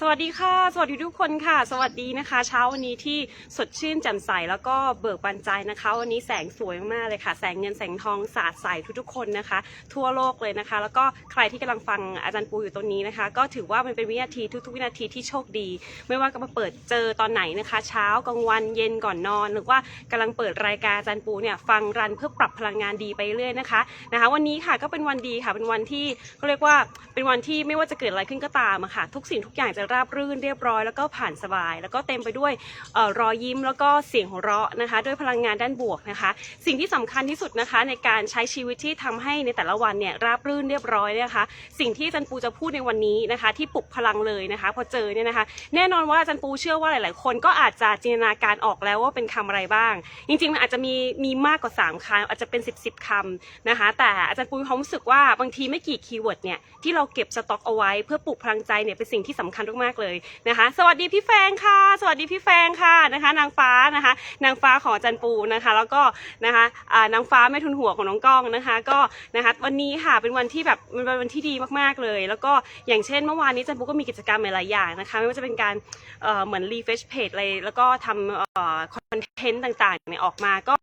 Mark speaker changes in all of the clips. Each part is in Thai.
Speaker 1: สวัสดีค่ะ สวัสดีทุกคนค่ะ สวัสดีนะคะ เช้าวันนี้ที่สดชื่นแจ่มใสแล้วก็เบิกบานใจนะคะ วันนี้แสงสวยมากเลยค่ะ แสงเงินแสงทองสาดใสทุกๆคนนะคะ ทั่วโลกเลยนะคะ แล้วก็ใครที่กำลังฟังอาจารย์ปูอยู่ตรงนี้นะคะ ก็ถือว่ามันเป็นวินาทีทุกๆ วินาทีที่โชคดี ไม่ว่าจะมาเปิดเจอตอนไหนนะคะ เช้ากลางวันเย็นก่อนนอน หรือว่ากำลังเปิดรายการอาจารย์ปูเนี่ยฟังรันเพื่อปรับพลังงานดีไปเรื่อยนะคะนะคะ วันนี้ค่ะก็เป็นวันดีค่ะเป็นวันที่เขาเรียกว่าเป็นวันที่ไม่ว่าจะเกิดอะไรขึ้นก็ตามค่ะทุกสิ่งทุกอย่างจะราบรื่นเรียบร้อยแล้วก็ผ่านสบาย แล้วก็เต็มไปด้วยออรอยยิ้มแล้วก็เสียงหัวเราะนะคะ ด้วยพลังงานด้านบวกนะคะ สิ่งที่สำคัญที่สุดนะคะในการใช้ชีวิตที่ทำให้ในแต่ละวันเนี่ยราบรื่นเรียบร้อยเนี่ยนะคะ สิ่งที่อาจารย์ปูจะพูดในวันนี้นะคะ ที่ปลุกพลังเลยนะคะ พอเจอเนี่ยนะคะ แน่นอนว่าอาจารย์ปูเชื่อว่าหลาย ๆ คนก็อาจจะจินตนาการออกแล้วว่าเป็นคำอะไรบ้าง จริง ๆ มันอาจจะมีมีมากกว่า3คำอาจจะเป็น 10บสคำนะคะ แต่อาจารย์ปูมีความรู้สึกว่าบางทีไม่กี่คีย์เวิร์ดเนี่ยที่เราเก็บสต็อกเอาไว้เพื่อปลุกพลังใจเนี่ยเป็นสิ่งที่สำคัญมากๆเลยนะคะ สวัสดีพี่แฟงค่ะ สวัสดีพี่แฟงค่ะนะคะ นางฟ้านะคะ นางฟ้าของจารย์ปูนะคะ แล้วก็นะคะนางฟ้าแม่ทุนหัวของน้องก้องนะคะ ก็นะคะวันนี้ค่ะเป็นวันที่แบบเป็นวันที่ดีมากๆเลย แล้วก็อย่างเช่นเมื่อวานนี้จารย์ปูก็มีกิจกรรมหลายๆอย่างนะคะ ไม่ว่าจะเป็นการเเหมือนรีเฟชเพจอะไรแล้วก็ทำคอนเทนต์ต่างๆเนี่ยออกมาก็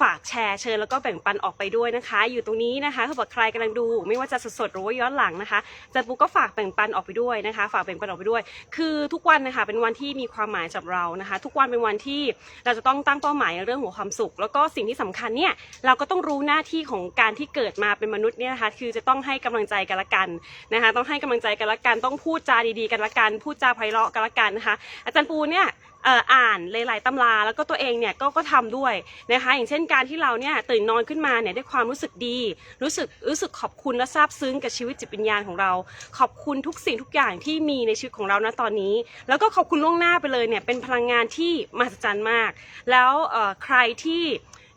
Speaker 1: ฝากแชร์เชิญแล้วก็แบ่งปันออกไปด้วยนะคะ อยู่ตรงนี้นะคะถ้าเกิดใครกำลังดู ไม่ว่าจะสดๆหรือว่าย้อนหลังนะคะจารย์ปูก็ฝากแบ่งปันออกไปด้วยนะคะ ฝากแบ่งปันออกไปด้วยคือทุกวันนะคะเป็นวันที่มีความหมายสำหรับเรานะคะ ทุกวันเป็นวันที่เราจะต้องตั้งเป้าหมายในเรื่องของความสุข แล้วก็สิ่งที่สำคัญเนี่ยเราก็ต้องรู้หน้าที่ของการที่เกิดมาเป็นมนุษย์เนี่ยนะคะคือจะต้องให้กำลังใจกันละกันนะคะ ต้องให้กำลังใจกันละกันต้องพูดจาดีๆกันละกัน พูดจาไพเราะกันละกันนะคะ อาจารย์ปูเนี่ย อ่านหลายๆตำราแล้วก็ตัวเองเนี่ยก็ก็ทำด้วยนะคะอย่างเช่นการที่เราเนี่ยตื่นนอนขึ้นมาเนี่ยได้ความรู้สึกดี รู้สึกรู้สึกขอบคุณและซาบซึ้งกับชีวิตจิตวิญญาณของเรา ขอบคุณทุกสิ่งทุกอย่างที่มีในชีวิตของเราณตอนนี้ แล้วก็ขอบคุณล่วงหน้าไปเลยเนี่ยเป็นพลังงานที่มหัศจรรย์มาก แล้วใครที่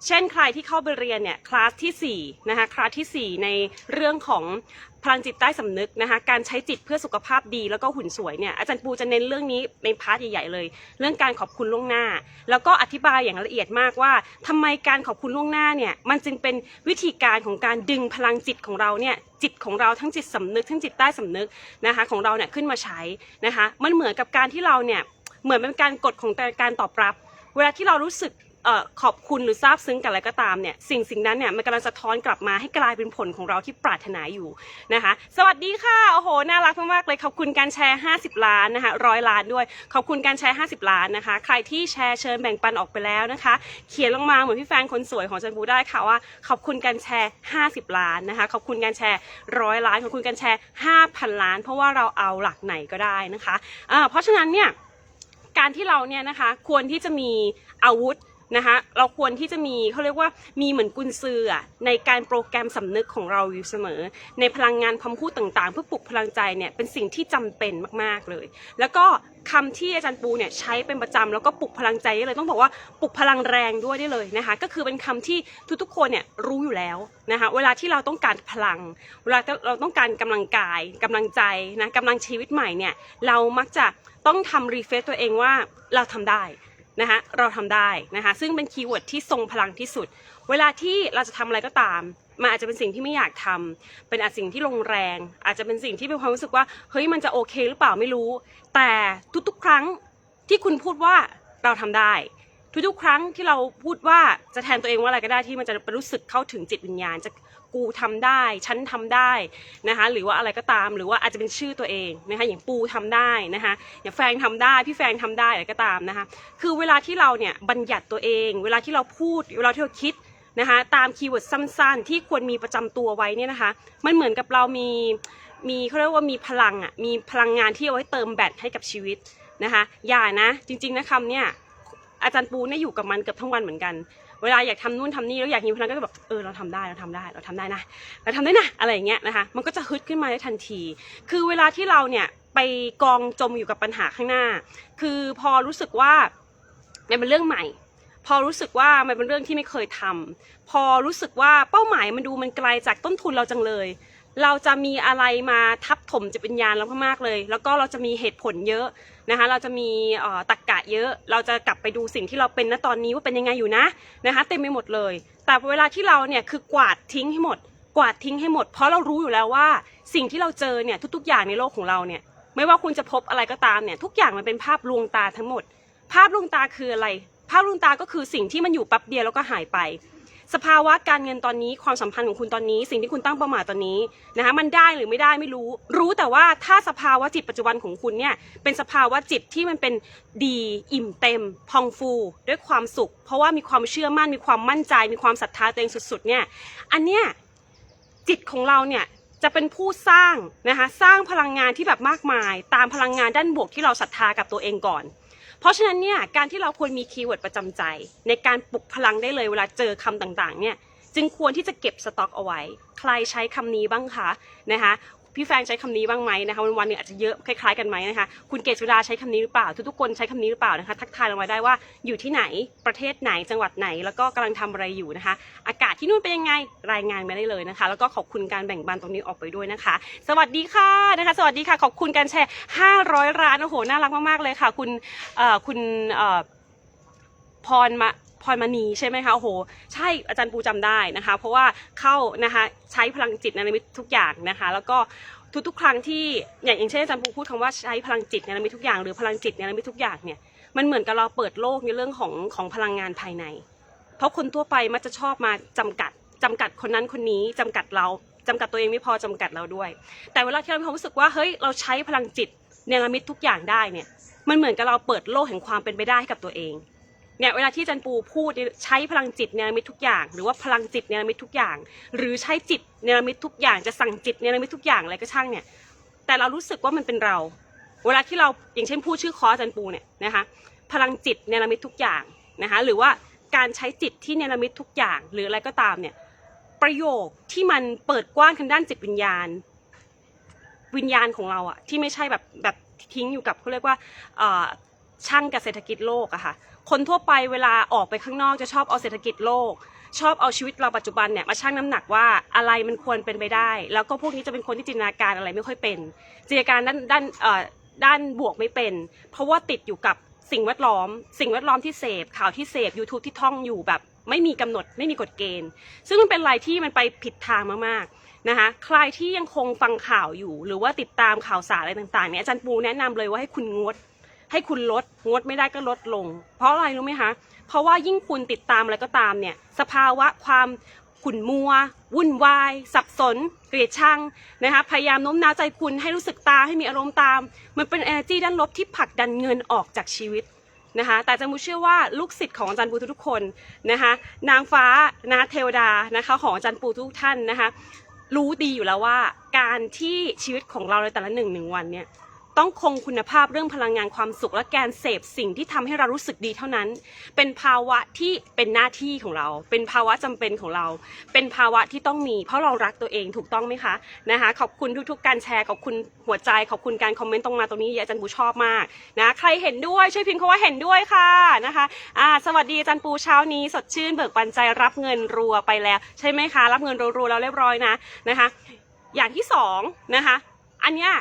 Speaker 1: เช่นใครที่เข้าไปเรียนเนี่ยคลาสที่4นะคะคลาสทีสี่4 ในเรื่องของพลังจิตใต้สำนึกนะคะการใช้จิตเพื่อสุขภาพดีแล้วก็หุ่นสวยเนี่ยอาจารย์ปูจะเน้นเรื่องนี้ในพาร์ทใหญ่ๆเลย เรื่องการขอบคุณล่วงหน้า แล้วก็อธิบายอย่างละเอียดมากว่าทำไมการขอบคุณล่วงหน้าเนี่ยมันจึงเป็นวิธีการของการดึงพลังจิตของเราเนี่ยจิตของเราทั้งจิตสำนึก ทั้งจิตใต้สำนึกนะคะของเราเนี่ยขึ้นมาใช้นะคะมันเหมือนกับการที่เราเนี่ยเหมือนเป็นการกดของการตอบรับ เวลาที่เรารู้สึก ขอบคุณหรือซาบซึ้งกับอะไรก็ตามเนี่ยสิ่งสิ่งนั้นเนี่ยมันกำลังสะท้อนกลับมาให้กลายเป็นผลของเราที่ปรารถนาอยู่นะคะ สวัสดีค่ะโอ้โหน่ารักมากๆเลยขอบคุณการแชร์ 50 ล้านนะคะร้อยล้านด้วย ขอบคุณการแชร์ 50 ล้านนะคะ ใครที่แชร์เชิญแบ่งปันออกไปแล้วนะคะ เขียนลงมาเหมือนพี่แฟนคนสวยของจันบูได้ค่ะว่า ขอบคุณการแชร์ 50 ล้านนะคะขอบคุณการแชร์ร้อยล้านขอบคุณการแชร์ 5,000 ล้าน เพราะว่าเราเอาหลักไหนก็ได้นะคะอ่าเพราะฉะนั้นเนี่ยการที่เราเนี่ยนะคะควรที่จะมีอาวุธ นะคะเราควรที่จะมีเขาเรียกว่ามีเหมือนกุญซืออในการโปรแกรมสำนึกของเราอยู่เสมอ ในพลังงานคำพูดต่างๆ เพื่อปลุกพลังใจเนี่ยเป็นสิ่งที่จำเป็นมากๆเลย แล้วก็คำที่อาจารย์ปูเนี่ยใช้เป็นประจำแล้วก็ปลุกพลังใจได้เลยต้องบอกว่าปลุกพลังแรงด้วยได้เลยนะคะก็คือเป็นคำที่ทุกๆคนเนี่ยรู้อยู่แล้วนะคะเวลาที่เราต้องการพลัง เวลาเราต้องการกำลังกายกำลังใจนะกำลังชีวิตใหม่เนี่ยเรามักจะต้องทำรีเฟซตัวเองว่าเราทำได้ นะคะเราทำได้นะคะซึ่งเป็นคีย์เวิร์ดที่ทรงพลังที่สุด เวลาที่เราจะทำอะไรก็ตามมันอาจจะเป็นสิ่งที่ไม่อยากทำเป็นอาจสิ่งที่ลงแรง อาจจะเป็นสิ่งที่เป็นความรู้สึกว่าเฮ้ยมันจะโอเคหรือเปล่าไม่รู้ แต่ทุกๆ ครั้งที่คุณพูดว่าเราทำได้ ทุกๆ ครั้งที่เราพูดว่าจะแทนตัวเองว่าอะไรก็ได้ที่มันจะรู้สึกเข้าถึงจิตวิญญาณจะ กูทำได้ ฉันทำได้นะคะหรือว่าอะไรก็ตามหรือว่าอาจจะเป็นชื่อตัวเองนะคะอย่างปูทำได้นะคะอย่างแฟงทำได้พี่แฟงทำได้อะไรก็ตามนะคะคือเวลาที่เราเนี่ยบัญญัติตัวเอง เวลาที่เราพูดเวลาที่เราคิดนะคะตามคีย์เวิร์ดสั้นๆ ที่ควรมีประจำตัวไว้เนี่ยนะคะมันเหมือนกับเรามีมีเขาเรียกว่ามีพลังอะมีพลังงานที่เอาไว้เติมแบตให้กับชีวิตนะคะอย่านะจริงๆนะคำเนี่ยอาจารย์ปูเนี่ยอยู่กับมันเกือบทั้งวันเหมือนกัน เวลาอยากทำนู่นทำนี่แล้วอยากมีพลังก็จะแบบเออเราทำได้เราทำได้เราทำได้นะเราทำได้นะอะไรอย่างเงี้ยนะคะ มันก็จะฮึดขึ้นมาได้ทันที คือเวลาที่เราเนี่ยไปกองจมอยู่กับปัญหาข้างหน้า คือพอรู้สึกว่ามันเป็นเรื่องใหม่ พอรู้สึกว่ามันเป็นเรื่องที่ไม่เคยทำพอรู้สึกว่าเป้าหมายมันดูมันไกลจากต้นทุนเราจังเลย เราจะมีอะไรมาทับถมจิตวิญญาณเรามากๆเลย แล้วก็เราจะมีเหตุผลเยอะ นะคะเราจะมีตรกกะเยอะ เราจะกลับไปดูสิ่งที่เราเป็นณตอนนี้ว่าเป็นยังไงอยู่นะนะคะเต็มไปหมดเลย แต่เวลาที่เราเนี่ยคือกวาดทิ้งให้หมด กวาดทิ้งให้หมด เพราะเรารู้อยู่แล้วว่าสิ่งที่เราเจอเนี่ยทุก ๆ อย่างในโลกของเราเนี่ยไม่ว่าคุณจะพบอะไรก็ตามเนี่ยทุกอย่างมันเป็นภาพลวงตาทั้งหมด ภาพลวงตาคืออะไร ภาพลวงตาก็คือสิ่งที่มันอยู่แป๊บเดียวแล้วก็หายไป สภาวะการเงินตอนนี้ความสัมพันธ์ของคุณตอนนี้ สิ่งที่คุณตั้งเป้าหมายตอนนี้นะคะมันได้หรือไม่ได้ไม่รู้ รู้แต่ว่าถ้าสภาวะจิตปัจจุบันของคุณเนี่ยเป็นสภาวะจิตที่มันเป็นดีอิ่มเต็ม พองฟู ด้วยความสุข เพราะว่ามีความเชื่อมั่นมีความมั่นใจ มีความศรัทธาตัวเองสุดๆเนี่ยอันเนี้ยจิตของเราเนี่ยจะเป็นผู้สร้างนะคะสร้างพลังงานที่แบบมากมาย ตามพลังงานด้านบวกที่เราศรัทธากับตัวเองก่อน เพราะฉะนั้นเนี่ยการที่เราควรมีคีย์เวิร์ดประจำใจ ในการปลุกพลังได้เลยเวลาเจอคำต่างๆเนี่ยจึงควรที่จะเก็บสต็อกเอาไว้ ใครใช้คำนี้บ้างคะนะคะ พี่แฟนใช้คำนี้บ้างไหมนะคะวันวันนึงอาจจะเยอะคล้ายๆกันไหมนะคะคุณเกศุดาใช้คำนี้หรือเปล่า ทุกๆคนใช้คำนี้หรือเปล่านะคะทักทายลงมาได้ว่าอยู่ที่ไหนประเทศไหนจังหวัดไหน แล้วก็กำลังทำอะไรอยู่นะคะ อากาศที่นู่นเป็นยังไงรายงานมาได้เลยนะคะ แล้วก็ขอบคุณการแบ่งปันตรงนี้ออกไปด้วยนะคะ สวัสดีค่ะนะคะ สวัสดีค่ะขอบคุณการแชร์ 500ร้านโอ้โหน่ารักมากๆเลยค่ะ คุณคุณพรมา พรมณีใช่ไหมคะโอ้โหใช่อาจารย์ปูจำได้นะคะ เพราะว่าเข้านะคะใช้พลังจิตในมิตทุกอย่างนะคะ แล้วก็ทุกๆ ครั้งที่อย่างอย่างเช่นอาจารย์ปูพูดคำว่าใช้พลังจิตในมิตทุกอย่างหรือพลังจิตในมิตทุกอย่างเนี่ยมันเหมือนกับเราเปิดโลกในเรื่องของของพลังงานภายใน เพราะคนทั่วไปมักจะชอบมาจำกัดจำกัดคนนั้นคนนี้จำกัดเราจำกัดตัวเองไม่พอจำกัดเราด้วย แต่เวลาที่เรามีความรู้สึกว่าเฮ้ยเราใช้พลังจิตเนรมิตทุกอย่างได้เนี่ยมันเหมือนกับเราเปิดโลกแห่งความเป็นไปได้ให้กับตัวเอง เนี่ยเวลาที่อาจันปูพูดใช้พลังจิตเนรมิตทุกอย่าง หรือว่าพลังจิตเนรมิตทุกอย่าง หรือใช้จิตเนรมิตทุกอย่างจะสั่งจิตเนรมิตทุกอย่างอะไรก็ช่างเนี่ย แต่เรารู้สึกว่ามันเป็นเรา เวลาที่เราอย่างเช่นพูดชื่อคออาจันปูเนี่ยนะคะพลังจิตเนรมิตทุกอย่างนะคะหรือว่าการใช้จิตที่เนรมิตทุกอย่าง หรืออะไรก็ตามเนี่ยประโยคที่มันเปิดกว้างทางด้านจิตวิญญาณ วิญญาณของเราอะที่ไม่ใช่แบบแบบทิ้งอยู่กับเขาเรียกว่าช่างกับเศรษฐกิจโลกอะค่ะ คนทั่วไปเวลาออกไปข้างนอกจะชอบเอาเศรษฐกิจโลก ชอบเอาชีวิตเราปัจจุบันเนี่ยมาชั่งน้ำหนักว่าอะไรมันควรเป็นไปได้ แล้วก็พวกนี้จะเป็นคนที่จินตนาการอะไรไม่ค่อยเป็นจินตนาการด้านด้านเอ่อด้านบวกไม่เป็น เพราะว่าติดอยู่กับสิ่งแวดล้อม สิ่งแวดล้อมที่เสพข่าวที่เสพ YouTube ที่ท่องอยู่แบบไม่มีกำหนดไม่มีกฎเกณฑ์ ซึ่งมันเป็นอะไรที่มันไปผิดทางมากๆนะคะใครที่ยังคงฟังข่าวอยู่ หรือว่าติดตามข่าวสารอะไรต่างๆเนี่ยอาจารย์ปูแนะนำเลยว่าให้คุณงด ให้คุณลดงดไม่ได้ก็ลดลง เพราะอะไรรู้ไหมคะ เพราะว่ายิ่งคุณติดตามอะไรก็ตามเนี่ย สภาวะความขุ่นมัว วุ่นวาย สับสน เกลียดชังนะคะพยายามโน้มน้าวใจคุณให้รู้สึกตามให้มีอารมณ์ตาม มันเป็น energy ด้านลบที่ผลักดันเงินออกจากชีวิตนะคะแต่อาจารย์บูเชื่อว่าลูกศิษย์ของอาจารย์ปูทุกคนนะคะนางฟ้านะเทวดานะคะของอาจารย์ปูทุกท่านนะคะรู้ดีอยู่แล้วว่าการที่ชีวิตของเราในแต่ละหนึ่งหนึ่งวันเนี่ย ต้องคงคุณภาพเรื่องพลังงานความสุขและการเสพสิ่งที่ทำให้เรารู้สึกดีเท่านั้น เป็นภาวะที่เป็นหน้าที่ของเรา เป็นภาวะจำเป็นของเรา เป็นภาวะที่ต้องมี เพราะเรารักตัวเองถูกต้องไหมคะนะคะ ขอบคุณทุกๆ การแชร์ขอบคุณหัวใจขอบคุณการคอมเมนต์ตรงมาตรงนี้อาจารย์ปูชอบมากนะใครเห็นด้วยช่วยพิมพ์คำว่าเห็นด้วยค่ะนะคะอ่าสวัสดีอาจารย์ปูเช้านี้สดชื่นเบิกบานใจรับเงินรัวไปแล้ว ใช่ไหมคะ รับเงินรัวๆแล้วเรียบร้อยนะนะคะ อย่างที่สองนะคะ อันเนี้ย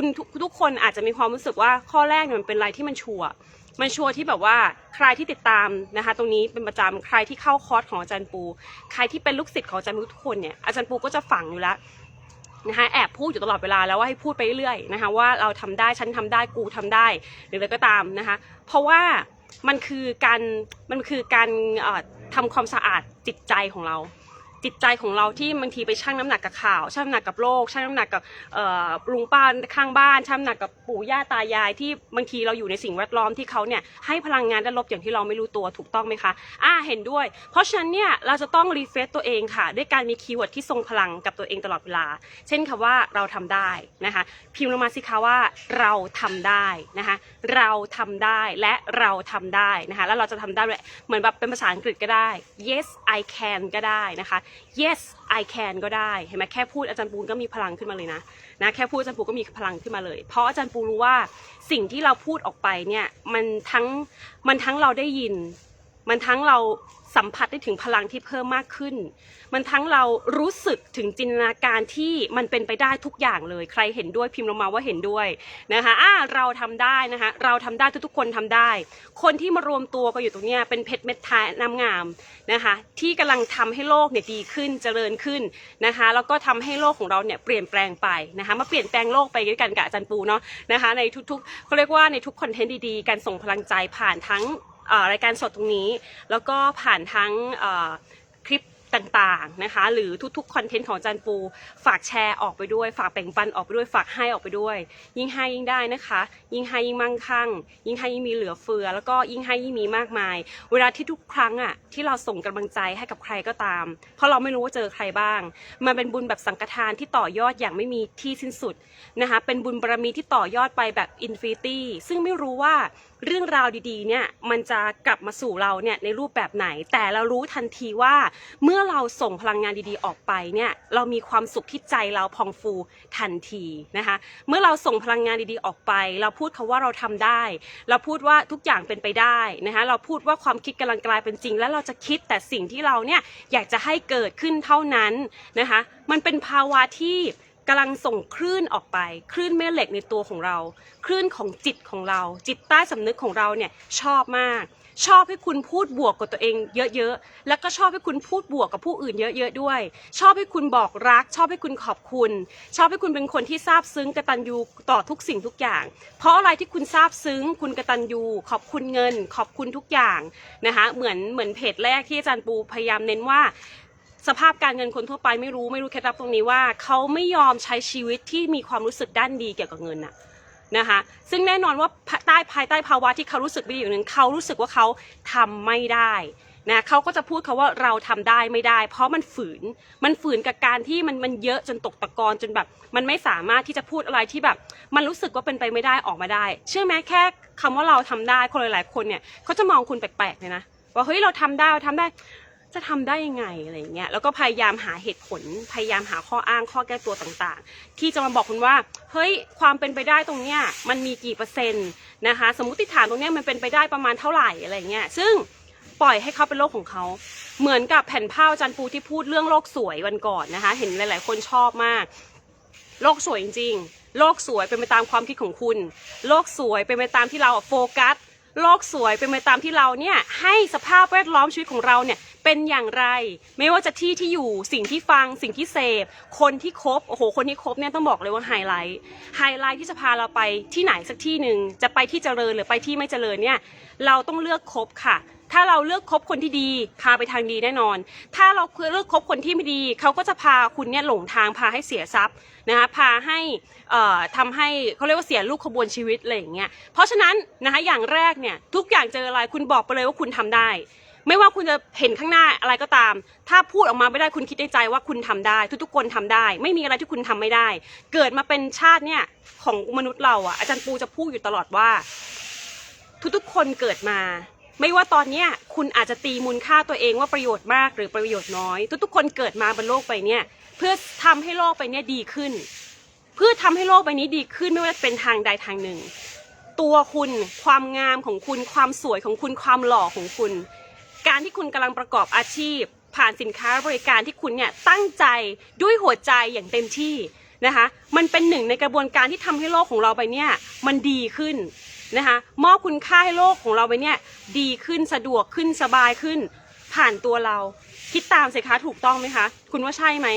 Speaker 1: คุณทุกทุกคนอาจจะมีความรู้สึกว่าข้อแรกเนี่ยมันเป็นอะไรที่มันชัวร์มันชัวร์ที่แบบว่าใครที่ติดตามนะคะ ตรงนี้เป็นประจำใครที่เข้าคอร์สของอาจารย์ปู ใครที่เป็นลูกศิษย์ของอาจารย์ปูทุกคนเนี่ยอาจารย์ปูก็จะฝังอยู่แล้วนะคะแอบพูดอยู่ตลอดเวลาแล้วว่าให้พูดไปเรื่อยๆนะคะว่าเราทำได้ฉันทำได้กูทำได้หรืออะไรก็ตามนะคะ เพราะว่ามันคือการมันคือการเอ่อทำความสะอาดจิตใจของเรา จิตใจของเราที่บางทีไปชั่งน้ำหนักกับข่าวชั่งน้ำหนักกับโลกชั่งน้ำหนักกับลุงป้าข้างบ้านชั่งน้ำหนักกับปู่ย่าตายายที่บางทีเราอยู่ในสิ่งแวดล้อมที่เขาเนี่ยให้พลังงานด้านลบอย่างที่เราไม่รู้ตัวถูกต้องไหมคะอ่าเห็นด้วย เพราะฉะนั้นเนี่ยเราจะต้องรีเฟซตัวเองค่ะ ด้วยการมีคีย์เวิร์ดที่ทรงพลังกับตัวเองตลอดเวลา เช่นคำว่าเราทำได้นะคะพิมพ์ลงมาสิคะว่าเราทำได้นะคะเราทำได้และเราทำได้นะคะแล้วเราจะทำได้ด้วยเหมือนแบบเป็นภาษาอังกฤษก็ได้ yes I can ก็ได้นะคะ yes I can ก็ได้เห็นไหมแค่พูดอาจารย์ปูนก็มีพลังขึ้นมาเลยนะนะแค่พูดอาจารย์ปูนก็มีพลังขึ้นมาเลย เพราะอาจารย์ปูรู้ว่าสิ่งที่เราพูดออกไปเนี่ยมันทั้งมันทั้งเราได้ยิน มันทั้งเรา สัมผัสได้ถึงพลังที่เพิ่มมากขึ้น มันทั้งเรารู้สึกถึงจินตนาการที่มันเป็นไปได้ทุกอย่างเลย ใครเห็นด้วยพิมพ์ลงมาว่าเห็นด้วยนะคะอ่าเราทำได้นะคะเราทำได้ทุกๆคนทำได้ คนที่มารวมตัวกันอยู่ตรงนี้เป็นเพชรเม็ดทายน้ำงามนะคะที่กำลังทำให้โลกเนี่ยดีขึ้นเจริญขึ้นนะคะแล้วก็ทำให้โลกของเราเนี่ยเปลี่ยนแปลงไปนะคะมาเปลี่ยนแปลงโลกไปด้วยกันกับอาจารย์ปูเนาะนะคะในทุกๆเขาเรียกว่าในทุกคอนเทนต์ดีๆการส่งพลังใจผ่านทั้ง รายการสดตรงนี้ แล้วก็ผ่านทั้งคลิปต่างๆนะคะหรือทุกๆคอนเทนต์ของจารย์ปู ฝากแชร์ออกไปด้วย ฝากแบ่งปันออกไปด้วย ฝากให้ออกไปด้วย ยิ่งให้ยิ่งได้นะคะ ยิ่งให้ยิ่งมั่งคั่ง ยิ่งให้ยิ่งมีเหลือเฟือ แล้วก็ยิ่งให้ยิ่งมีมากมาย เวลาที่ทุกครั้งอะที่เราส่งกำลังใจให้กับใครก็ตาม เพราะเราไม่รู้ว่าเจอใครบ้าง มันเป็นบุญแบบสังฆทานที่ต่อยอดอย่างไม่มีที่สิ้นสุดนะคะเป็นบุญบารมีที่ต่อยอดไปแบบอินฟินิตี้ซึ่งไม่รู้ว่า เรื่องราวดีๆเนี่ยมันจะกลับมาสู่เราเนี่ยในรูปแบบไหน แต่เรารู้ทันทีว่า เมื่อเราส่งพลังงานดีๆออกไปเนี่ยเรามีความสุขที่ใจเราพองฟูทันทีนะคะเมื่อเราส่งพลังงานดีๆออกไป เราพูดคาว่าเราทำได้ เราพูดว่าทุกอย่างเป็นไปได้นะคะเราพูดว่าความคิดกำลังกลายเป็นจริง และเราจะคิดแต่สิ่งที่เราเนี่ยอยากจะให้เกิดขึ้นเท่านั้นนะคะมันเป็นภาวะที่ กำลังส่งคลื่นออกไป คลื่นแม่เหล็กในตัวของเรา คลื่นของจิตของเรา จิตใต้สำนึกของเราเนี่ยชอบมาก ชอบให้คุณพูดบวกกับตัวเองเยอะๆ แล้วก็ชอบให้คุณพูดบวกกับผู้อื่นเยอะๆด้วย ชอบให้คุณบอกรัก ชอบให้คุณขอบคุณ ชอบให้คุณเป็นคนที่ซาบซึ้งกระตัญญูต่อทุกสิ่งทุกอย่าง เพราะอะไรที่คุณซาบซึ้ง คุณกระตัญญูขอบคุณเงิน ขอบคุณทุกอย่างนะคะเหมือนเหมือนเพจแรกที่อาจารย์ปูพยายามเน้นว่า สภาพการเงินคนทั่วไปไม่รู้ไม่รู้เคล็ดลับตรงนี้ว่าเขาไม่ยอมใช้ชีวิตที่มีความรู้สึกด้านดีเกี่ยวกับเงินน่ะนะคะซึ่งแน่นอนว่าใต้ภายใต้ภาวะที่เขารู้สึกไม่ดีอย่างหนึ่งเขารู้สึกว่าเขาทำไม่ได้นะเขาก็จะพูดเขาว่าเราทำได้ไม่ได้ เพราะมันฝืนมันฝืนกับการที่มันมันเยอะจนตกตะกอนจนแบบ มันไม่สามารถที่จะพูดอะไรที่แบบ มันรู้สึกว่าเป็นไปไม่ได้ออกมาได้ เชื่อไหมแค่คำว่าเราทำได้คนหลายๆคนเนี่ยเขาจะมองคุณแปลกๆเลยนะว่าเฮ้ยเราทำได้เราทำได้ จะทำได้ยังไงอะไรเงี้ย แล้วก็พยายามหาเหตุผล พยายามหาข้ออ้างข้อแก้ตัวต่างๆ ที่จะมาบอกคุณว่า เฮ้ย ความเป็นไปได้ตรงเนี้ยมันมีกี่เปอร์เซ็นต์นะคะ สมมติฐานตรงเนี้ยมันเป็นไปได้ประมาณเท่าไหร่อะไรเงี้ย ซึ่งปล่อยให้เขาเป็นโลกของเขา เหมือนกับแผ่นผ้าอาจันปูที่พูดเรื่องโลกสวยวันก่อนนะคะ เห็นหลาย ๆ คนชอบมาก โลกสวยจริง ๆ โลกสวยเป็นไปตามความคิดของคุณ โลกสวยเป็นไปตามที่เราโฟกัส โลกสวยเป็นไปตามที่เราเนี่ยให้สภาพแวดล้อมชีวิตของเราเนี่ยเป็นอย่างไร ไม่ว่าจะที่ที่อยู่สิ่งที่ฟังสิ่งที่เสพ คนที่คบโอ้โหคนที่คบเนี่ยต้องบอกเลยว่าไฮไลท์ไฮไลท์ที่จะพาเราไปที่ไหนสักที่หนึ่งจะไปที่เจริญหรือไปที่ไม่เจริญเนี่ยเราต้องเลือกคบค่ะ ถ้าเราเลือกคบคนที่ดีพาไปทางดีแน่นอน ถ้าเราเลือกคบคนที่ไม่ดีเขาก็จะพาคุณเนี่ยหลงทางพาให้เสียทรัพย์นะคะพาให้เอ่อทำให้เขาเรียกว่าเสียลูกขบวนชีวิตอะไรอย่างเงี้ยเพราะฉะนั้นนะคะอย่างแรกเนี่ยทุกอย่างเจออะไรคุณบอกไปเลยว่าคุณทำได้ ไม่ว่าคุณจะเห็นข้างหน้าอะไรก็ตาม ถ้าพูดออกมาไม่ได้คุณคิดในใจว่าคุณทำได้ ทุกๆคนทำได้ ไม่มีอะไรที่คุณทำไม่ได้ เกิดมาเป็นชาติเนี่ยของมนุษย์เราอะอาจารย์ปูจะพูดอยู่ตลอดว่า ทุกๆคนเกิดมา ไม่ว่าตอนเนี้ยคุณอาจจะตีมูลค่าตัวเองว่าประโยชน์มากหรือประโยชน์น้อย ทุกๆคนเกิดมาบนโลกใบเนี้ยเพื่อทำให้โลกใบเนี้ยดีขึ้น เพื่อทำให้โลกใบนี้ดีขึ้นไม่ว่าจะเป็นทางใดทางหนึ่ง ตัวคุณความงามของคุณความสวยของคุณความหล่อของคุณ การที่คุณกำลังประกอบอาชีพ ผ่านสินค้าบริการที่คุณเนี่ยตั้งใจด้วยหัวใจอย่างเต็มที่นะคะ มันเป็นหนึ่งในกระบวนการที่ทำให้โลกของเราไปเนี่ยมันดีขึ้น นะคะมอบคุณค่าให้โลกของเราไปเนี่ยดีขึ้นสะดวกขึ้นสบายขึ้น ผ่านตัวเรา คิดตามสิคะถูกต้องไหมคะ คุณว่าใช่ไหม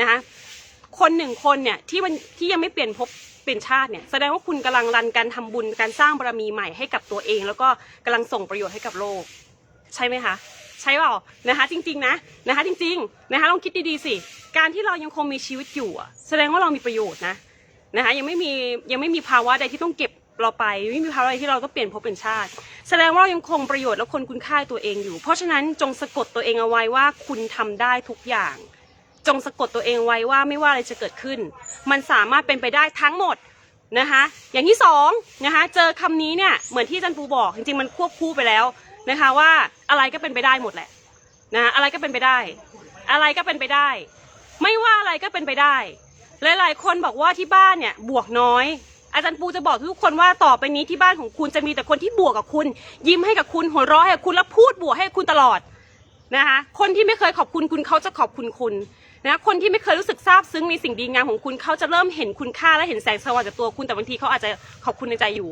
Speaker 1: นะคะคนหนึ่งคนเนี่ยที่มันที่ยังไม่เปลี่ยนภพเปลี่ยนชาติเนี่ยแสดงว่าคุณกำลังรันการทำบุญการสร้างบารมีใหม่ให้กับตัวเอง แล้วก็กำลังส่งประโยชน์ให้กับโลก ใช่ไหมคะใช่เปล่านะคะจริงๆนะนะคะจริงๆนะคะลองคิดดีๆสิการที่เรายังคงมีชีวิตอยู่แสดงว่าเรามีประโยชน์นะนะคะยังไม่มียังไม่มีภาวะใดที่ต้องเก็บ เราไปไม่มีภาวะใดที่เราต้องเปลี่ยนภพเป็นชาติ แสดงว่าเรายังคงประโยชน์และคนคุณค่าตัวเองอยู่ เพราะฉะนั้นจงสะกดตัวเองเอาไว้ว่าคุณทำได้ทุกอย่าง จงสะกดตัวเองไว้ว่าไม่ว่าอะไรจะเกิดขึ้น มันสามารถเป็นไปได้ทั้งหมดนะคะอย่างที่สองนะคะเจอคำนี้เนี่ยเหมือนที่อาจันปูบอกจริงๆมันควบคู่ไปแล้วนะคะว่าอะไรก็เป็นไปได้หมดแหละนะอะไรก็เป็นไปได้ อะไรก็เป็นไปได้ ไม่ว่าอะไรก็เป็นไปได้ หลายๆ คนบอกว่าที่บ้านเนี่ยบวกน้อย อาจารย์ปูจะบอกทุกคนว่าต่อไปนี้ที่บ้านของคุณจะมีแต่คนที่บวกกับคุณ ยิ้มให้กับคุณหัวเราะให้กับคุณแล้วพูดบวกให้คุณตลอดนะคะคนที่ไม่เคยขอบคุณคุณเขาจะขอบคุณคุณนะคนที่ไม่เคยรู้สึกซาบซึ้งในสิ่งดีงามของคุณเขาจะเริ่มเห็นคุณค่าและเห็นแสงสว่างจากตัวคุณแต่บางทีเขาอาจจะขอบคุณในใจอยู่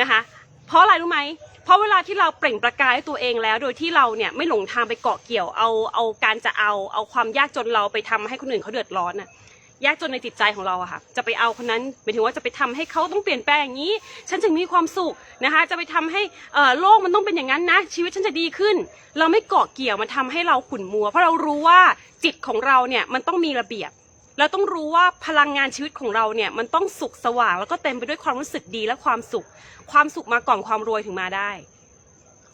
Speaker 1: นะคะเพราะอะไรรู้ไหมเพราะเวลาที่เราเปล่งประกายตัวเองแล้ว โดยที่เราเนี่ยไม่หลงทางไปเกาะเกี่ยวเอาเอาการจะเอาเอาความยากจนเราไปทำให้คนอื่นเขาเดือดร้อนน่ะ ยากจนในจิตใจของเราอะค่ะ จะไปเอาคนนั้นหมายถึงว่าจะไปทำให้เขาต้องเปลี่ยนแปลงอย่างนี้ ฉันถึงมีความสุขนะคะ จะไปทำให้โลกมันต้องเป็นอย่างนั้นนะ ชีวิตฉันจะดีขึ้น เราไม่เกาะเกี่ยวมันทำให้เราขุ่นมัว เพราะเรารู้ว่าจิตของเราเนี่ยมันต้องมีระเบียบเราต้องรู้ว่าพลังงานชีวิตของเราเนี่ยมันต้องสุขสว่าง แล้วก็เต็มไปด้วยความรู้สึกดีและความสุข ความสุขมาก่อนความรวยถึงมาได้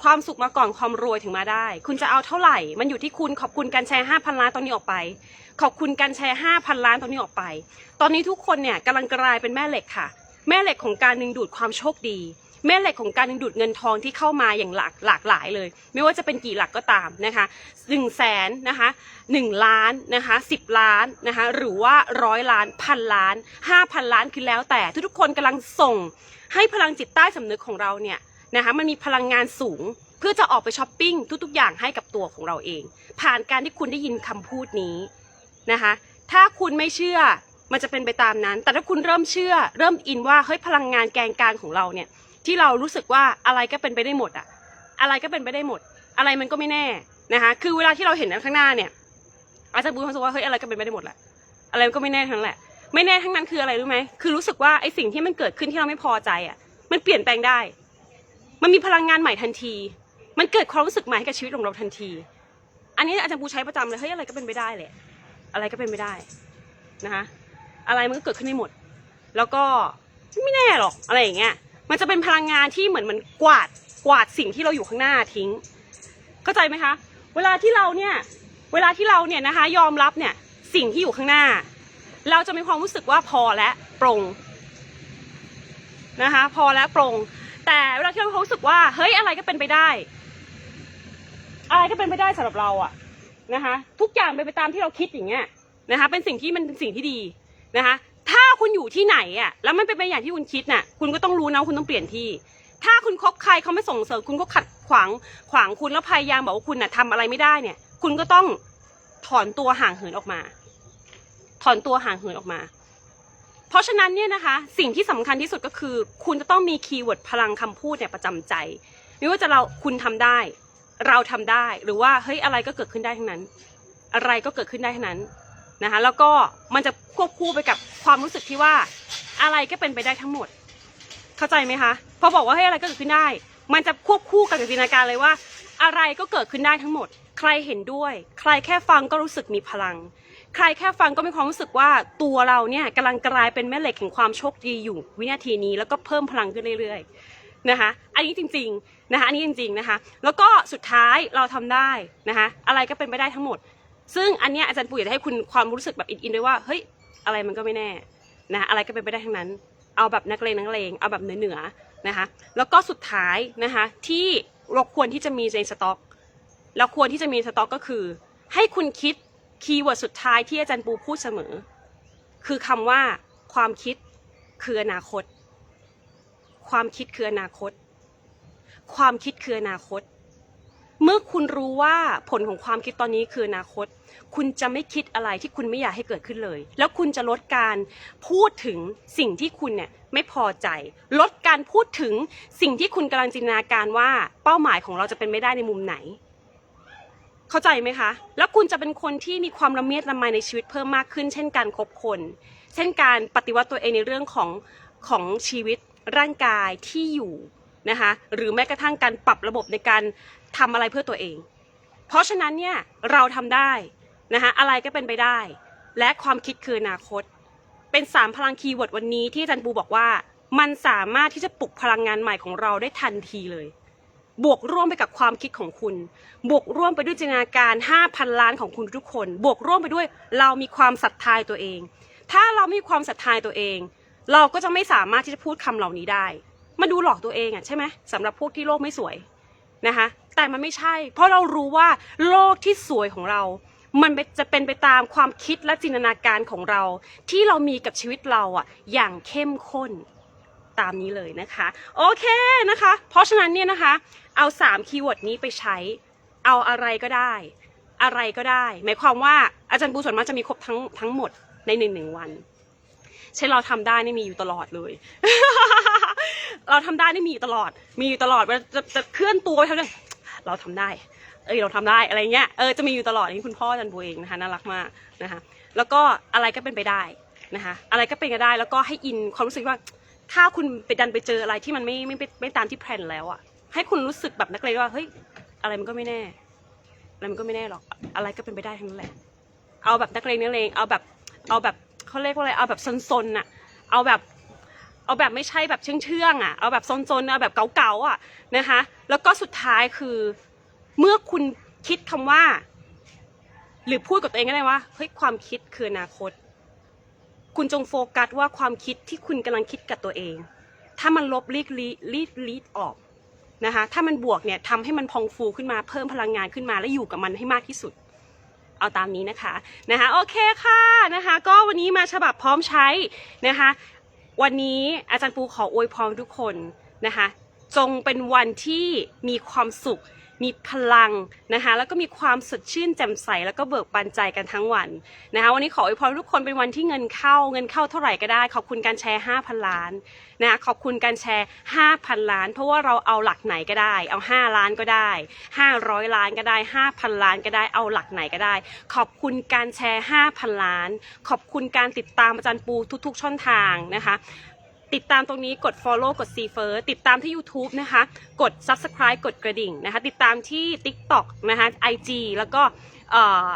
Speaker 1: ความสุขมาก่อนความรวยถึงมาได้ คุณจะเอาเท่าไหร่ มันอยู่ที่คุณขอบคุณการแชร์ห้าพันล้านตอนนี้ออกไป ขอบคุณการแชร์ห้าพันล้านตอนนี้ออกไป ตอนนี้ทุกคนเนี่ยกำลังกลายเป็นแม่เหล็กค่ะ แม่เหล็กของการดึงดูดความโชคดี แม่เหล็กของการดึงดูดเงินทองที่เข้ามาอย่างหลากหลากหลายเลย ไม่ว่าจะเป็นกี่หลักก็ตามนะคะหนึ่งแสนนะคะหนึ่งล้านนะคะสิบล้านนะคะหรือว่าร้อยล้านพันล้านห้าพันล้านคือแล้วแต่ทุกๆคนกำลังส่ง ให้พลังจิตใต้สำนึกของเราเนี่ย นะคะมันมีพลังงานสูง เพื่อจะออกไปช้อปปิ้งทุกๆ อย่างให้กับตัวของเราเอง ผ่านการที่คุณได้ยินคำพูดนี้นะคะถ้าคุณไม่เชื่อมันจะเป็นไปตามนั้น แต่ถ้าคุณเริ่มเชื่อ เริ่มอินว่าเฮ้ยพลังงานแกนกลางของเราเนี่ยที่เรารู้สึกว่าอะไรก็เป็นไปได้หมดอะอะไรก็เป็นไปได้หมด อะไรมันก็ไม่แน่นะคะคือเวลาที่เราเห็นข้างหน้าเนี่ยอาจจะบูมรู้สึกว่าเฮ้ยอะไรก็เป็นไปได้หมดแหละอะไรก็ไม่แน่ทั้งนั้นแหละ ไม่แน่ทั้งนั้นคืออะไรรู้ไหมคือรู้สึกว่าไอ้สิ่งที่มันเกิดขึ้นที่เราไม่พอใจอะมันเปลี่ยนแปลงได้ มันมีพลังงานใหม่ทันที มันเกิดความรู้สึกใหม่ให้กับชีวิตของเราทันที อันนี้อาจารย์ปูใช้ประจำเลยเฮ้ยอะไรก็เป็นไปได้แหละ อะไรก็เป็นไปได้นะคะอะไรมันก็เกิดขึ้นได้หมด แล้วก็ไม่แน่หรอกอะไรอย่างเงี้ย มันจะเป็นพลังงานที่เหมือนมันกวาดกวาดสิ่งที่เราอยู่ข้างหน้าทิ้ง เข้าใจไหมคะ เวลาที่เราเนี่ย เวลาที่เราเนี่ยนะคะ ยอมรับเนี่ยสิ่งที่อยู่ข้างหน้า เราจะมีความรู้สึกว่าพอและปรงนะคะ พอและปรง แต่เวลาที่เรารู้สึกว่าเฮ้ยอะไรก็เป็นไปได้ อะไรก็เป็นไปได้สำหรับเราอะนะคะ ทุกอย่างเป็นไปตามที่เราคิดอย่างเงี้ยนะคะ เป็นสิ่งที่มันเป็นสิ่งที่ดีนะคะ ถ้าคุณอยู่ที่ไหนอะแล้วมันเป็นไปอย่างที่คุณคิดน่ะ คุณก็ต้องรู้นะคุณต้องเปลี่ยนที่ ถ้าคุณคบใครเขาไม่ส่งเสริมคุณก็ขัดขวางขวางคุณแล้วพยายามบอกว่าคุณน่ะทำอะไรไม่ได้เนี่ย คุณก็ต้องถอนตัวห่างเหินออกมา ถอนตัวห่างเหินออกมา เพราะฉะนั้นเนี่ยนะคะสิ่งที่สำคัญที่สุดก็คือ คุณจะต้องมีคีย์เวิร์ดพลังคำพูดเนี่ยประจำใจ ไม่ว่าจะเราคุณทำได้ เราทำได้หรือว่าเฮ้ยอะไรก็เกิดขึ้นได้ทั้งนั้น อะไรก็เกิดขึ้นได้ทั้งนั้นนะคะแล้วก็มันจะควบคู่ไปกับความรู้สึกที่ว่าอะไรก็เป็นไปได้ทั้งหมด เข้าใจไหมคะพอบอกว่าให้ยอะไรก็เกิดขึ้นได้ มันจะควบคู่กับจินตนาการเลยว่า อะไรก็เกิดขึ้นได้ทั้งหมด ใครเห็นด้วย ใครแค่ฟังก็รู้สึกมีพลัง ใครแค่ฟังก็มีความรู้สึกว่าตัวเราเนี่ยกำลังกลายเป็นแม่เหล็กแห่งความโชคดีอยู่วินาทีนี้แล้วก็เพิ่มพลังขึ้นเรื่อยๆนะคะ อันนี้จริงๆนะคะอันนี้จริง ๆนะคะ แล้วก็สุดท้ายเราทำได้นะคะอะไรก็เป็นไปได้ทั้งหมด ซึ่งอันเนี้ยอาจารย์ปู่อยากจะให้คุณความรู้สึกแบบอินๆด้วยว่าเฮ้ยอะไรมันก็ไม่แน่นะอะไรก็เป็นไปได้ทั้งนั้น เอาแบบนักเลงนักเลงเอาแบบเหนือๆนะคะแล้วก็สุดท้ายนะคะที่เราควรที่จะมีในสต็อกเราควรที่จะมีสต็อกก็คือ ให้คุณคิด คีย์เวิร์ดสุดท้ายที่อาจารย์ปูพูดเสมอ คือคำว่าความคิดคืออนาคต ความคิดคืออนาคต ความคิดคืออนาคต เมื่อคุณรู้ว่าผลของความคิดตอนนี้คืออนาคต คุณจะไม่คิดอะไรที่คุณไม่อยากให้เกิดขึ้นเลย แล้วคุณจะลดการพูดถึงสิ่งที่คุณเนี่ยไม่พอใจ ลดการพูดถึงสิ่งที่คุณกำลังจินตนาการว่าเป้าหมายของเราจะเป็นไม่ได้ในมุมไหน เข้าใจไหมคะ แล้วคุณจะเป็นคนที่มีความละเมียดละไมในชีวิตเพิ่มมากขึ้น เช่นการคบคน เช่นการปฏิวัติตัวเองในเรื่องของของชีวิตร่างกายที่อยู่นะคะ หรือแม้กระทั่งการปรับระบบในการทำอะไรเพื่อตัวเอง เพราะฉะนั้นเนี่ยเราทำได้นะคะอะไรก็เป็นไปได้ และความคิดคืออนาคต เป็นสามพลังคีย์เวิร์ดวันนี้ที่อาจารย์ปูบอกว่า มันสามารถที่จะปลุกพลังงานใหม่ของเราได้ทันทีเลย บวกร่วมไปกับความคิดของคุณ บวกร่วมไปด้วยจินตนาการ 5,000 ล้านของคุณทุกคน บวกร่วมไปด้วยเรามีความศรัทธาตัวเอง ถ้าเราไม่มีความศรัทธาตัวเอง เราก็จะไม่สามารถที่จะพูดคำเหล่านี้ได้มาดูหลอกตัวเองอะใช่ไหมสำหรับพวกที่โลกไม่สวยนะคะ แต่มันไม่ใช่ เพราะเรารู้ว่าโลกที่สวยของเรา มันเป็นจะเป็นไปตามความคิดและจินตนาการของเรา ที่เรามีกับชีวิตเราอะอย่างเข้มข้นตามนี้เลยนะคะ โอเคนะคะ เพราะฉะนั้นเนี่ยนะคะ เอา3คีย์เวิร์ดนี้ไปใช้ เอาอะไรก็ได้ อะไรก็ได้ หมายความว่าอาจารย์ปูส่วนมากจะมีครบทั้งทั้งหมดในหนึ่งหนึ่งวัน เช่นเราทำได้นี่มีอยู่ตลอดเลย เราทำได้นี่มีอยู่ตลอด มีอยู่ตลอดเวลาจะจะเคลื่อนตัวไปทำได้เราทำได้ เอ้ยเราทำได้อะไรเงี้ย เออจะมีอยู่ตลอดนี่คุณพ่ออาจันบูเองนะคะน่ารักมากนะคะ แล้วก็อะไรก็เป็นไปได้นะคะอะไรก็เป็นไปได้แล้วก็ให้อินความรู้สึกว่าถ้าคุณไปดันไปเจออะไรที่มันไม่ไม่ไม่ไม่ตามที่แพลนแล้วอะ ให้คุณรู้สึกแบบนักเลงว่าเฮ้ยอะไรมันก็ไม่แน่ อะไรมันก็ไม่แน่หรอก อะไรก็เป็นไปได้ทั้งนั้นแหละ เอาแบบนักเลงนักเลงเอาแบบเอาแบบเขาเรียกว่าอะไรเอาแบบซนๆน่ะ เอาแบบเอาแบบไม่ใช่แบบเชื่องๆอะเอาแบบซนๆเอาแบบเก๋าๆอะนะคะ แล้วก็สุดท้ายคือ เมื่อคุณคิดคำว่า หรือพูดกับตัวเองก็ได้ว่าเฮ้ยความคิดคืออนาคต คุณจงโฟกัสว่าความคิดที่คุณกำลังคิดกับตัวเอง ถ้ามันลบลีกลีดลีดออก นะคะ ถ้ามันบวกเนี่ยทำให้มันพองฟูขึ้นมาเพิ่มพลังงานขึ้นมาและอยู่กับมันให้มากที่สุด เอาตามนี้นะคะนะคะโอเคค่ะนะคะ ก็วันนี้มาฉบับพร้อมใช้นะคะ วันนี้อาจารย์ปูขออวยพรทุกคนนะคะ จงเป็นวันที่มีความสุข มีพลังนะคะแล้วก็มีความสดชื่นแจ่มใสแล้วก็เบิกบานใจกันทั้งวันนะคะวันนี้ขออวยพรทุกคนเป็นวันที่เงินเข้าเงินเข้าเท่าไหร่ก็ได้ ขอบคุณการแชร์ 5,000 ล้านนะขอบคุณการแชร์ 5,000 ล้าน เพราะว่าเราเอาหลักไหนก็ได้ เอา 5 ล้านก็ได้ 500 ล้านก็ได้ 5,000 ล้านก็ได้เอาหลักไหนก็ได้ ขอบคุณการแชร์ 5,000 ล้าน ขอบคุณการติดตามอาจารย์ปูทุก ๆ ช่องทางนะคะ ติดตามตรงนี้กด follow กด see first ติดตามที่ YouTube นะคะ กด subscribe กดกระดิ่งนะคะ ติดตามที่ TikTok นะคะ IG แล้วก็อ่อ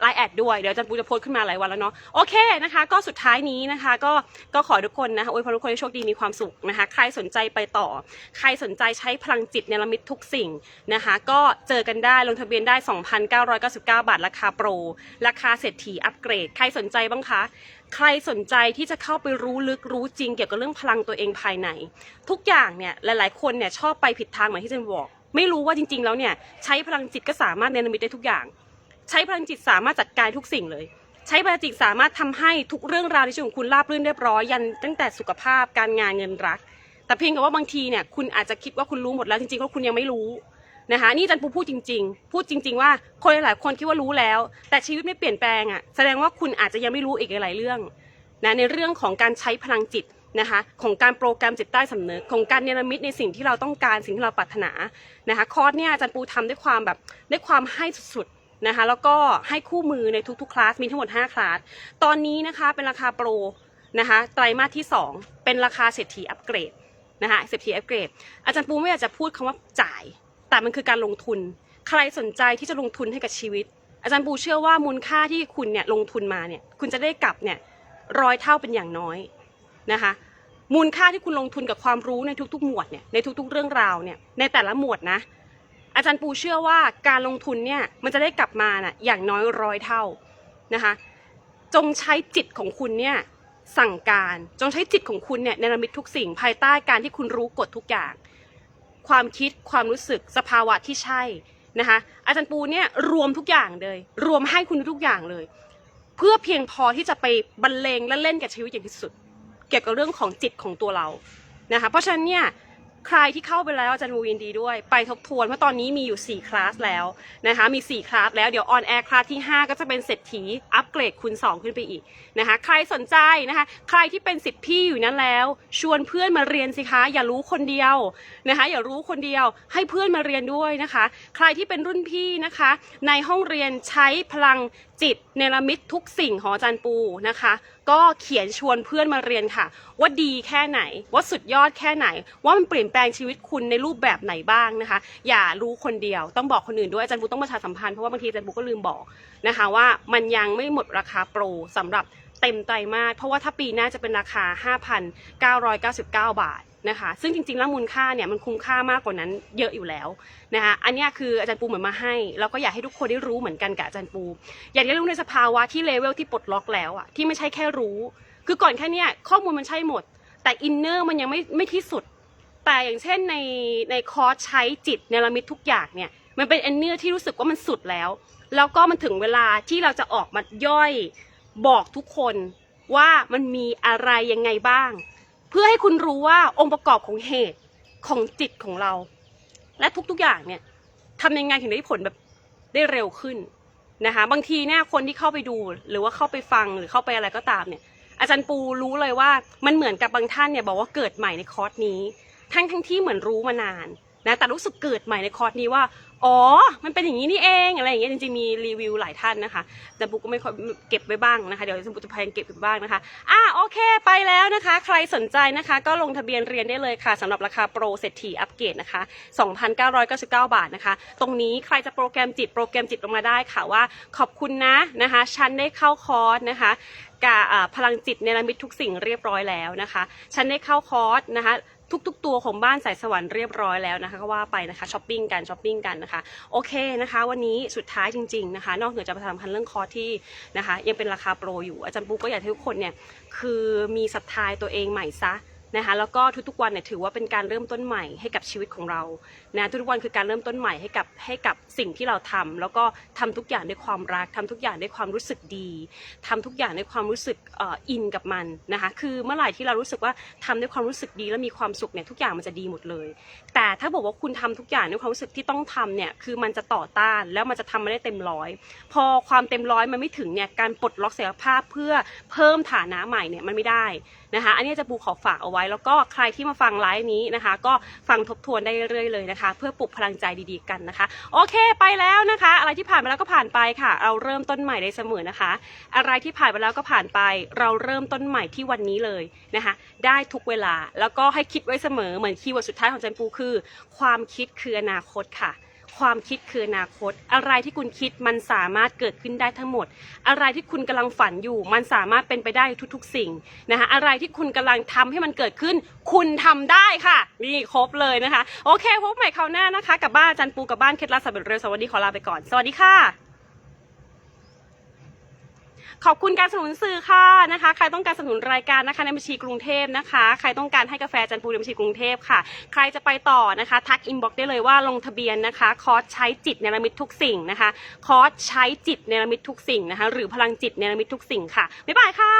Speaker 1: ไลน์แอดด้วย เดี๋ยวอาจารย์ปูจะโพสต์ขึ้นมาหลายวันแล้วเนาะ โอเคนะคะ ก็สุดท้ายนี้นะคะ ก็ก็ขอทุกคนนะคะอวยพรทุกคนให้โชคดีมีความสุขนะคะ ใครสนใจไปต่อ ใครสนใจใช้พลังจิตเนรมิตทุกสิ่งนะคะ ก็เจอกันได้ลงทะเบียนได้ 2,999 บาท ราคาโปร ราคาเศรษฐีอัปเกรด ใครสนใจบ้างคะ ใครสนใจที่จะเข้าไปรู้ลึกรู้จริงเกี่ยวกับเรื่องพลังตัวเองภายใน ทุกอย่างเนี่ยหลาย ๆ คนเนี่ยชอบไปผิดทางเหมือนที่เจนบอก ไม่รู้ว่าจริง ๆ แล้วเนี่ยใช้พลังจิตก็สามารถเนรมิตได้ทุกอย่าง ใช้พลังจิตสามารถจัดการทุกสิ่งเลย ใช้พลังจิตสามารถทำให้ทุกเรื่องราวในชีวิตของคุณราบรื่นเรียบร้อยยันตั้งแต่สุขภาพการงานเงินรัก แต่เพียงแต่ว่าบางทีเนี่ยคุณอาจจะคิดว่าคุณรู้หมดแล้วจริงๆแล้วคุณยังไม่รู้นะคะนี่จันปูพูดจริง ๆ พูดจริง ๆ ว่าคนหลายคนคิดว่ารู้แล้ว แต่ชีวิตไม่เปลี่ยนแปลงอะแสดงว่าคุณอาจจะยังไม่รู้อีกหลายๆเรื่องนะในเรื่องของการใช้พลังจิตนะคะของการโปรแกรมจิตใต้สำนึกของการเนรมิตในสิ่งที่เราต้องการสิ่งที่เราปรารถนานะคะคอร์สเนี่ยอาจารย์ปูทำด้วยความแบบด้วยความให้สุดๆ นะคะแล้วก็ให้คู่มือในทุกๆคลาสมีทั้งหมด 5 คลาส ตอนนี้นะคะเป็นราคาโปรนะคะไตรมาสที่ 2 เป็นราคาเศรษฐีอัปเกรดนะคะเศรษฐีอัปเกรด อาจารย์ปูไม่อยากจะพูดคำว่าจ่าย แต่มันคือการลงทุน ใครสนใจที่จะลงทุนให้กับชีวิต อาจารย์ปูเชื่อว่ามูลค่าที่คุณเนี่ยลงทุนมาเนี่ยคุณจะได้กลับเนี่ยร้อยเท่าเป็นอย่างน้อยนะคะมูลค่าที่คุณลงทุนกับความรู้ในทุกๆ หมวดเนี่ยในทุกๆ เรื่องราวเนี่ยในแต่ละหมวดนะ อาจารย์ปูเชื่อว่าการลงทุนเนี่ยมันจะได้กลับมาน่ะอย่างน้อยร้อยเท่านะคะจงใช้จิตของคุณเนี่ยสั่งการจงใช้จิตของคุณเนี่ยเนรมิตทุกสิ่งภายใต้การที่คุณรู้กฎทุกอย่าง ความคิดความรู้สึกสภาวะที่ใช่นะคะอาจารย์ปูเนี่ยรวมทุกอย่างเลย รวมให้คุณทุกอย่างเลย เพื่อเพียงพอที่จะไปบรรเลงและเล่นกับชีวิตอย่างที่สุด เกี่ยวกับเรื่องของจิตของตัวเรานะคะเพราะฉะนั้นเนี่ย ใครที่เข้าไปแล้วอาจารย์วูยินดีด้วยไปทบทวนเพราะตอนนี้มีอยู่ 4 คลาสแล้วนะคะมี 4 คลาสแล้วเดี๋ยวออนแอร์คลาสที่ 5 ก็จะเป็นเศรษฐีอัปเกรดคูณ2 ขึ้นไปอีกนะคะใครสนใจนะคะใครที่เป็นสิทธิพี่อยู่นั้นแล้ว ชวนเพื่อนมาเรียนสิคะอย่ารู้คนเดียวนะคะอย่ารู้คนเดียวให้เพื่อนมาเรียนด้วยนะคะ ใครที่เป็นรุ่นพี่นะคะ ในห้องเรียนใช้พลังจิตเนรมิตทุกสิ่งของอาจารย์ปูนะคะก็เขียนชวนเพื่อนมาเรียนค่ะ ว่าดีแค่ไหน ว่าสุดยอดแค่ไหน ว่ามันเปลี่ยนแปลงชีวิตคุณในรูปแบบไหนบ้างนะคะ อย่ารู้คนเดียวต้องบอกคนอื่นด้วยอาจารย์ปูต้องประชาสัมพันธ์เพราะว่าบางทีอาจารย์ปูก็ลืมบอกนะคะ ว่ามันยังไม่หมดราคาโปรสำหรับเต็มไตรมาสเพราะว่าถ้าปีหน้าจะเป็นราคา 5,999 บาท นะคะ ซึ่งจริงๆ แล้วมูลค่าเนี่ยมันคุ้มค่ามากกว่านั้นเยอะอยู่แล้วนะคะอันนี้คืออาจารย์ปูเหมือนมาให้ แล้วก็อยากให้ทุกคนได้รู้เหมือนกันกับอาจารย์ปู อยากได้รู้ในสภาวะที่เลเวลที่ปลดล็อกแล้วอะที่ไม่ใช่แค่รู้ คือก่อนแค่เนี้ยข้อมูลมันใช่หมด แต่อินเนอร์มันยังไม่ไม่ที่สุด แต่อย่างเช่นในในคอร์สใช้จิตเนรมิตทุกอย่างเนี่ยมันเป็นอินเนอร์ที่รู้สึกว่ามันสุดแล้ว แล้วก็มันถึงเวลาที่เราจะออกมาย่อยบอกทุกคนว่ามันมีอะไรยังไงบ้าง เพื่อให้คุณรู้ว่าองค์ประกอบของเหตุของจิตของเรา และทุกๆอย่างเนี่ยทำยังไงถึงได้ผลแบบได้เร็วขึ้นนะคะบางทีเนี่ยคนที่เข้าไปดูหรือว่าเข้าไปฟังหรือเข้าไปอะไรก็ตามเนี่ย อาจารย์ปูรู้เลยว่ามันเหมือนกับบางท่านเนี่ยบอกว่าเกิดใหม่ในคอร์สนี้ ทั้งทั้งที่เหมือนรู้มานาน นะแต่รู้สึกเกิดใหม่ในคอร์สนี้ว่า อ๋อ มันเป็นอย่างนี้นี่เองอะไรอย่างเงี้ยจริงๆมีรีวิวหลายท่านนะคะ แต่ปูก็ไม่ค่อยเก็บไว้บ้างนะคะเดี๋ยวอาจารย์จะพยายามเก็บไว้บ้างนะคะอะโอเคไปแล้วนะคะ ใครสนใจนะคะ ก็ลงทะเบียนเรียนได้เลยค่ะสำหรับราคาโปรเศรษฐีอัปเกรดนะคะ2,999 บาทนะคะ ตรงนี้ใครจะโปรแกรมจิตโปรแกรมจิตลงมาได้ค่ะว่า ขอบคุณนะนะคะฉันได้เข้าคอร์สนะคะกับพลังจิตเนรมิตทุกสิ่งเรียบร้อยแล้วนะคะ ฉันได้เข้าคอร์สนะคะ ทุก ๆ ตัวของบ้านสายสวรรค์เรียบร้อยแล้วนะคะก็ว่าไปนะคะช้อปปิ้งกันช้อปปิ้งกันนะคะโอเคนะคะ วันนี้สุดท้ายจริงๆนะคะนอกเหนือจากประชาสัมพันเรื่องคอที่นะคะยังเป็นราคาโปรอยู่อาจารย์ปุ๊กก็อยากให้ทุกคนเนี่ยคือมีศรัทธาตัวเองใหม่ซะนะคะแล้วก็ทุกๆวันเนี่ยถือว่าเป็นการเริ่มต้นใหม่ให้กับชีวิตของเรานะทุกวันคือการเริ่มต้นใหม่ให้กับให้กับสิ่งที่เราทำแล้วก็ทำทุกอย่างด้วยความรักทำทุกอย่างด้วยความรู้สึกดีทำทุกอย่างด้วยความรู้สึกอินกับมันนะคะคือเมื่อไหร่ที่เรารู้สึกว่าทำด้วยความรู้สึกดีและมีความสุขเนี่ยทุกอย่างมันจะดีหมดเลย แต่ถ้าบอกว่าคุณทำทุกอย่างด้วยความรู้สึกที่ต้องทำเนี่ยคือมันจะต่อต้านแล้วมันจะทำไม่ได้เต็มร้อย พอความเต็มร้อยมันไม่ถึงเนี่ยการปลดล็อกศักยภาพเพื่อเพิ่มฐานะใหม่เนี่ยมันไม่ได้นะคะอันนี้จะปูขอฝากเอาไว้ แล้วก็ใครที่มาฟังไลฟ์นี้นะคะ ก็ฟังทบทวนได้เรื่อยๆเลยนะคะเพื่อปลุกพลังใจดีๆกันนะคะ โอเคไปแล้วนะคะ อะไรที่ผ่านไปแล้วก็ผ่านไปค่ะ เราเริ่มต้นใหม่ได้เสมอนะคะ อะไรที่ผ่านไปแล้วก็ผ่านไป เราเริ่มต้นใหม่ที่วันนี้เลยนะคะ ได้ทุกเวลาแล้วก็ให้คิดไว้เสมอเหมือนคีย์เวิร์ดสุดท้ายของจันปูคือ ความคิดคืออนาคตค่ะ ความคิดคืออนาคต อะไรที่คุณคิดมันสามารถเกิดขึ้นได้ทั้งหมด อะไรที่คุณกำลังฝันอยู่ มันสามารถเป็นไปได้ทุกๆ สิ่งนะคะอะไรที่คุณกำลังทำให้มันเกิดขึ้น คุณทำได้ค่ะ นี่ครบเลยนะคะ โอเคพบใหม่คราวหน้านะคะ กับบ้านอาจันปูกับบ้านเคล็ดลับสำเร็จเร็วสวัสดีขอลาไปก่อน สวัสดีค่ะ ขอบคุณการสนับสนุนสื่อค่ะนะคะ ใครต้องการสนับสนุนรายการนะคะในบัญชีกรุงเทพนะคะ ใครต้องการให้กาแฟจันปูในบัญชีกรุงเทพค่ะ ใครจะไปต่อนะคะ ทักอินบ็อกได้เลยว่าลงทะเบียนนะคะ คอร์สใช้จิตเนรมิตทุกสิ่งนะคะ คอร์สใช้จิตเนรมิตทุกสิ่งนะคะ หรือพลังจิตเนรมิตทุกสิ่งค่ะ บ๊ายบายค่ะ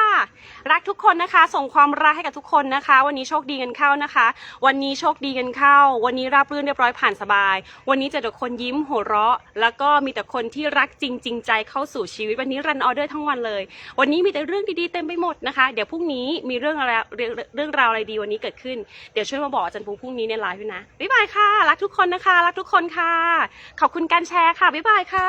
Speaker 1: รักทุกคนนะคะ ส่งความรักให้กับทุกคนนะคะ วันนี้โชคดีกันเข้านะคะ วันนี้โชคดีกันเข้า วันนี้ราบรื่นเรียบร้อยผ่านสบาย วันนี้จอแต่คนยิ้มหัวเราะ แล้วก็มีแต่คนที่รักจริงจริงใจเข้าสู่ชีวิตวันนี้รันออเดอร์ทั้งวันเลย วันนี้มีแต่เรื่องดีๆเต็มไปหมดนะคะ เดี๋ยวพรุ่งนี้มีเรื่องอะไรเรื่องเรื่องราวอะไรดีวันนี้เกิดขึ้น เดี๋ยวช่วยมาบอกอาจารย์ปูพรุ่งนี้ในไลฟ์ด้วยนะ บ๊ายบายค่ะ รักทุกคนนะคะ รักทุกคนค่ะ ขอบคุณการแชร์ค่ะ บ๊ายบายค่ะ